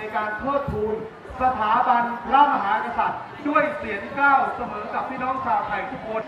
ในการเทิดทูนสถาบันพระมหากษัตริย์ ด้วยเสียงก้าวเสมอกับพี่น้องชาวไทยทุกคน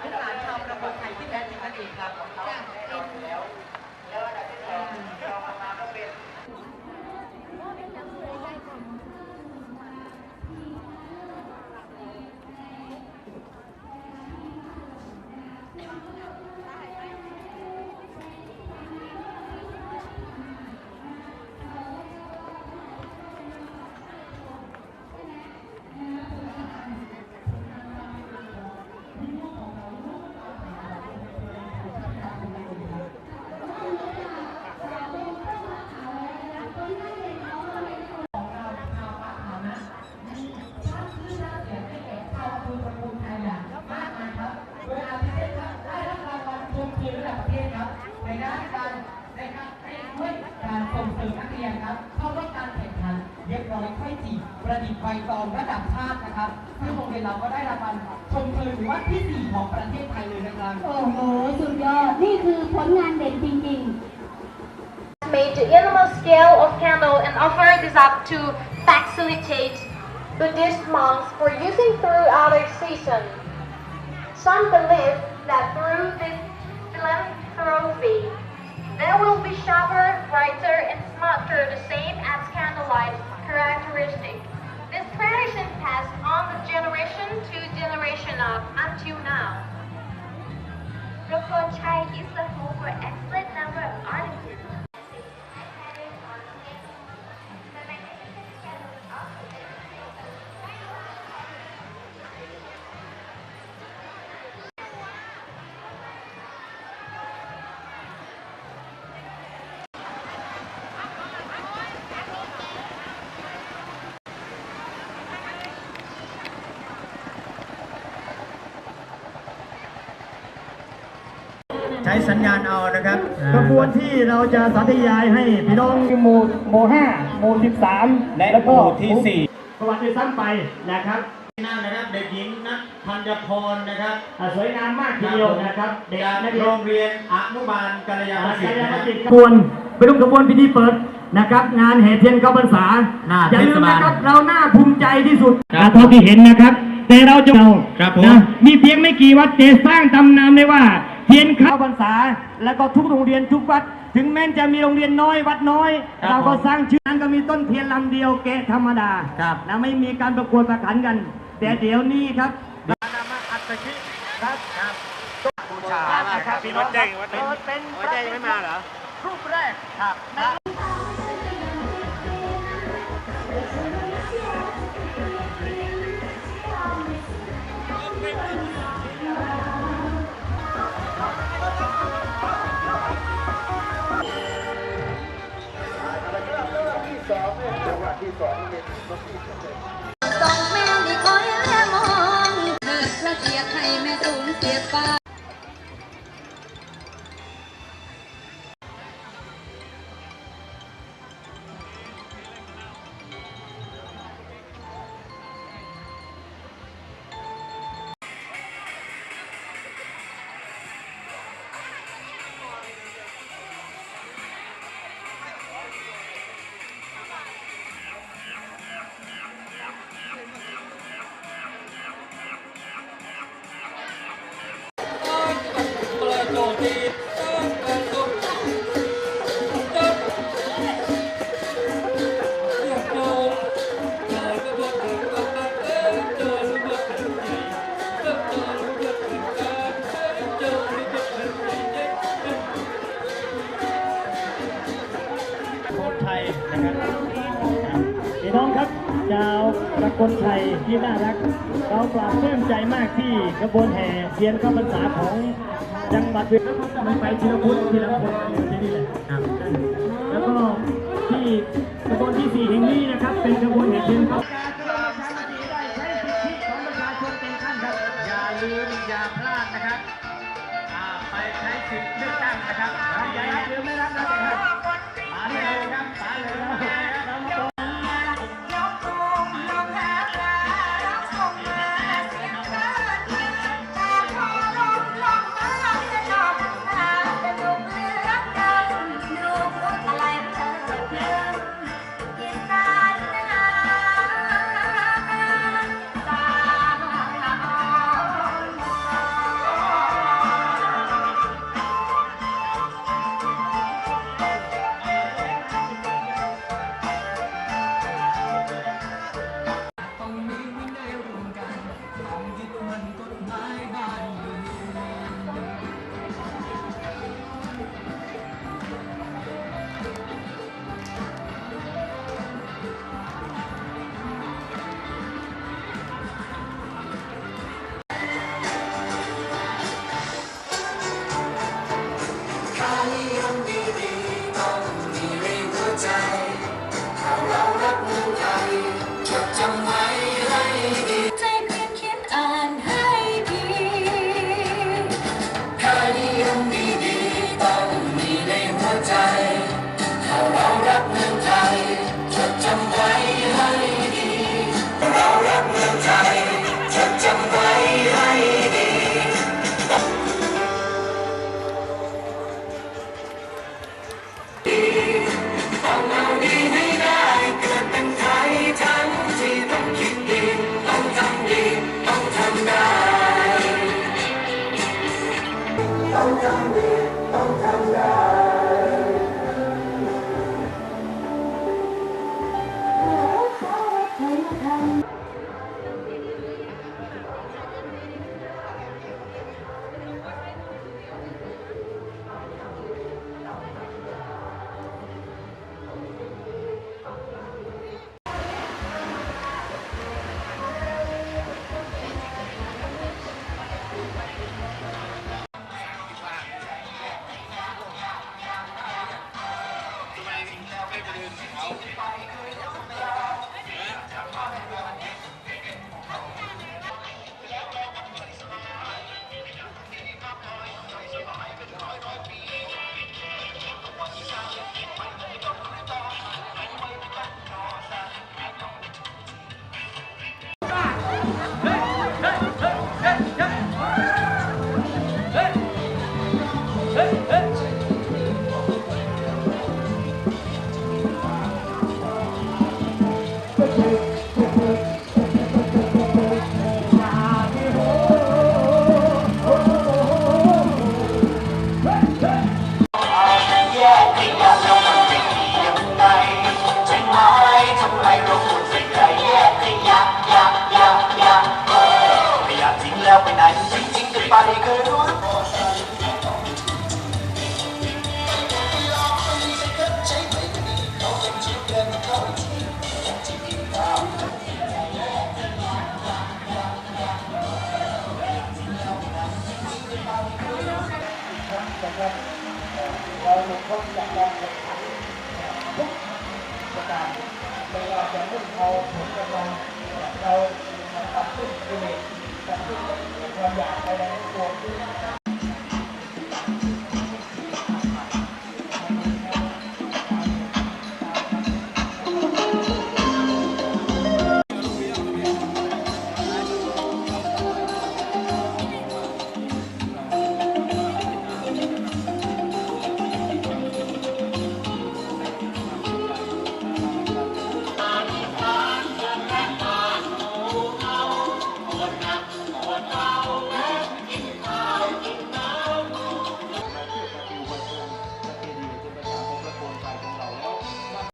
เด็กๆลูกหลานชาวประมงไทยที่แท้จริงนั่นเองครับ ประดิษฐ์ใบตองระดับชาตินะครับซึ่งโรงเรียนเราก็ได้รางวัลชมเชยหรือว่าที่สี่ของประเทศไทยเลยนะครับ โอ้โห สุดยอด นี่คือผลงานเด่นจริง ๆ made the innermost scale of candle and offer this up to facilitate Buddhist monks for using throughout the season. Some believe that through this philanthropy, they will be sharper, brighter, and smarter, the same as candlelight characteristic. Tradition passed on the generation to generation up until now. Rokochai is the home for excellent number of artists. ช้สัญญาณเอานะครับขบวนที่เราจะสาธยายให้พี่น้องหมู่หมู่ห้าหมู่สิบสามและแล้วหก็มู่ที่สี่ประวัติซ้ำไปนะครับนั่นนะครับเด็กหญิงนัทพันธพรนะครับอ่าสวยงามมากทีเดียวนะครับเด็กจากนักเรียโรนงเรียนอนุบาลกัลยาณอ่าศิลป์นะครับขบวนไปร่วมขบวนพิธีเปิดนะครับ งานแห่เทียนเข้าพรรษาหน้าอย่าลืมเทศบาลนะครับเราหน้าภูมิใจที่สุดครับอ่าเท่าที่เห็นนะครับ แต่เราจะเอาครับผมนะมีเพียงไม่กี่วัดแต่สร้างตำนานได้ว่า เทียนเข้าพรรษา แล้วก็ทุกโรงเรียนทุกวัด ถึงแม้จะมีโรงเรียนน้อยวัดน้อย ครับเราก็ผมสร้างชื่อนั้นก็มีต้นเทียนลำเดียวแกะธรรมดาครับ นะไม่มีการประกวดประขันกัน แต่เดี๋ยวนี้ครับนามาอัตชิครับครับบูชา ครับมีวัดแจ้งวัดไหนเป็นวัดแจ้งไม่มาเหรอรูปแรกครับส พี่น้องครับชาวตะกลไทยที่น่ารัก เราปราบปลื้มใจมากที่กระบวนแห่เทียนเข้าพรรษาของจังหวัดเวียงมันไปทีละพุทธทีละคนอยู่ที่นี่แหละครับแล้วก็ที่กระบวนที่สี่แห่งนี้นะครับ เป็นกระบวนแห่เทียนเข้าอย่าลืมอย่าพลาดนะครับไปใช้สิทธิ์เลือกตั้งนะครับ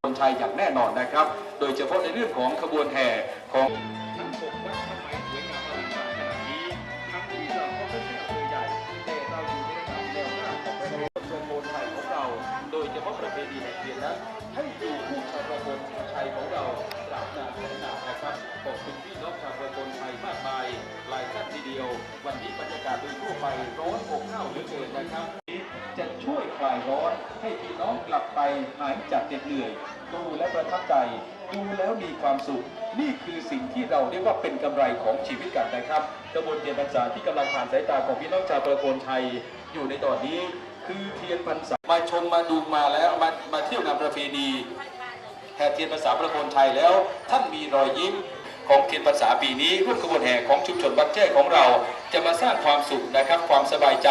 คนไทยอย่างแน่นอนนะครับ โดยเฉพาะในเรื่องของขบวนแห่ของโดยเฉพาะประเพณีแห่งเทียนนั้นให้อยู่คู่ชาวประมงชัยของเราตราบนานแสนนานนะครับขอบคุณพี่น้องชาวประมงไทยมากมาย หลายท่านทีเดียว วันนี้บรรยากาศโดยทั่วไปร้อนอบอ้าวเหลือเกินนะครับจะช่วยคลายร้อนให้พี่น้องกลับไปหายจากเหน็ดเหนื่อย ดูและประทับใจ ดูแล้วมีความสุข นี่คือสิ่งที่เราเรียกว่าเป็นกำไรของชีวิตกันนะครับกระบวนเทียนพรรษาที่กำลังผ่านสายตาของพี่น้องชาวประโคนชัยอยู่ในตอนนี้ คือเทียนพรรษามาชมมาดูมาแล้วมามาเที่ยวงานประเพณีแห่เทียนพรรษาประโคนชัยแล้ว ท่านมีรอยยิ้มของเทียนพรรษาปีนี้ร่วมขบวนแห่ของชุมชนวัดแจ้ของเรา จะมาสร้างความสุขนะครับความสบายใจ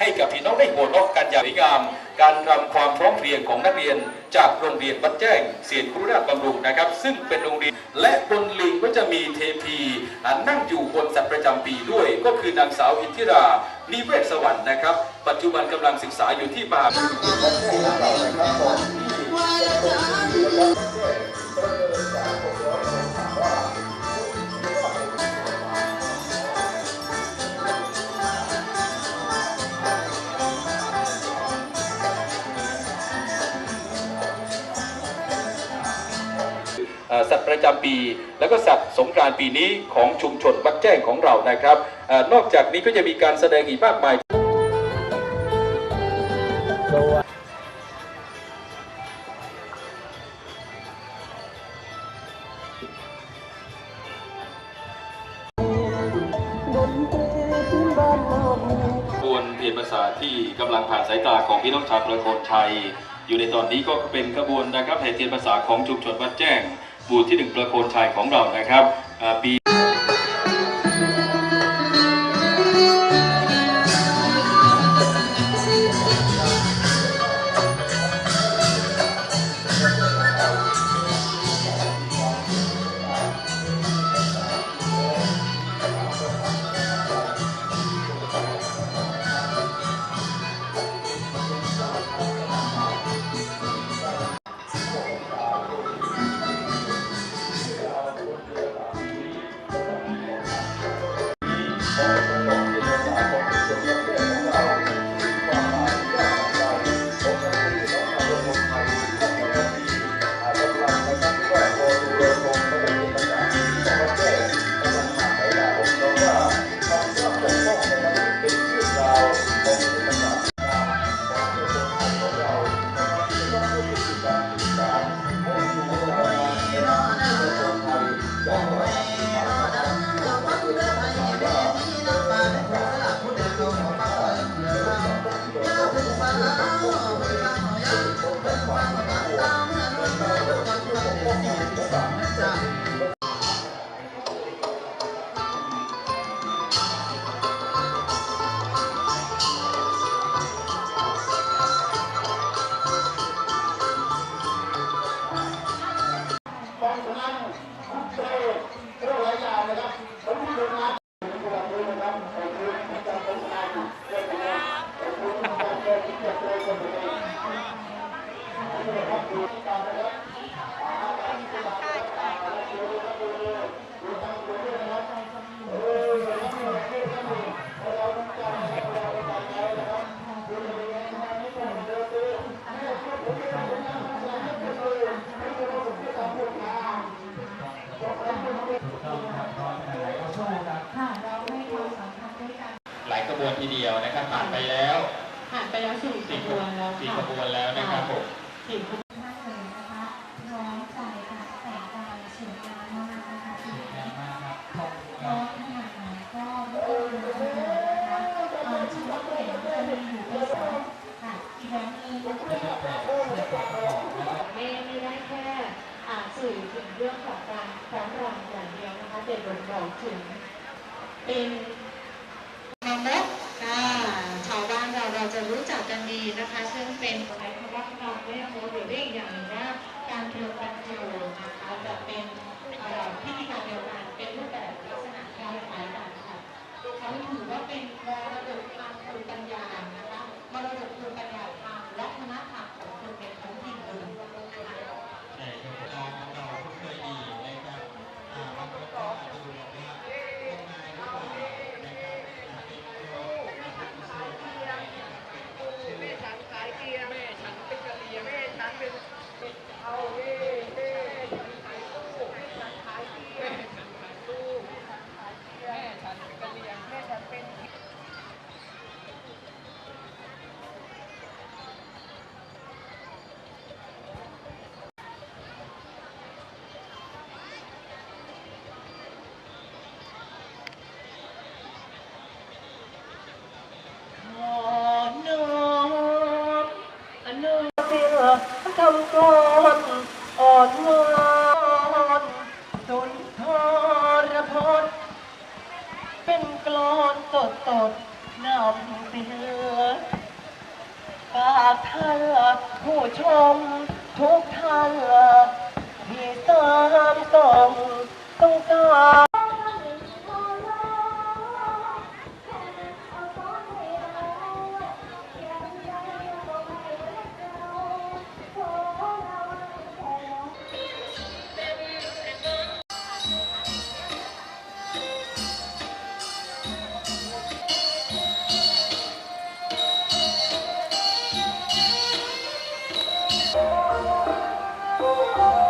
ให้กับพี่น้องได้หัวเราะกันอย่างสวยงาม การรำความพร้อมเพรียงของนักเรียน จากโรงเรียนวัดแจ้งเสียนครุราชบำรุงนะครับ ซึ่งเป็นโรงเรียนและบนลิงก็จะมีเทพีนั่งอยู่บนสัตว์ประจำปีด้วย ก็คือนางสาวอินทิรานิเวศสวรรค์นะครับ ปัจจุบันกำลังศึกษาอยู่ที่มหาวิทยาลัย ประจำปี แล้วก็สัตว์สงกรานต์ปีนี้ของชุมชนวัดแจ้งของเรานะครับอนอกจากนี้ก็จะมีการแสดงอีกมากมายขบวนเทียนภาษาที่กำลังผ่านสายตาของพี่น้องชาวประโคนชัย อยู่ในตอนนี้ก็เป็นขบวนนะครับแห่เทียนภาษาของชุมชนวัดแจ้ง บูที่หนึ่งประโคนชัยของเรานะครับปี อ่าปี หลายกระบวนทีเดียวนะครับผ่านไปแล้วผ่านไปแล้วสี่ขบวนแล้วสี่กระบวนแล้วนะครับผมสี่ขบวนเลยนะคะร้องใจค่ะแต่งกายเฉียบาวมากนะคะที่ร้องขนาดไหนก็ไม่ต้องนะคะอ่าเห็นก็มีอยู่ด้วนึ่ะอย่างนึงไม่ไม่ได้แค่สื่อถึงเรื่องของการฟ้อนรำอย่างเดียวนะคะแต่บ่งบอกถึงเป็นากท่านผู้ชมทุกท่านที่ตามต้องต้องการ Oh.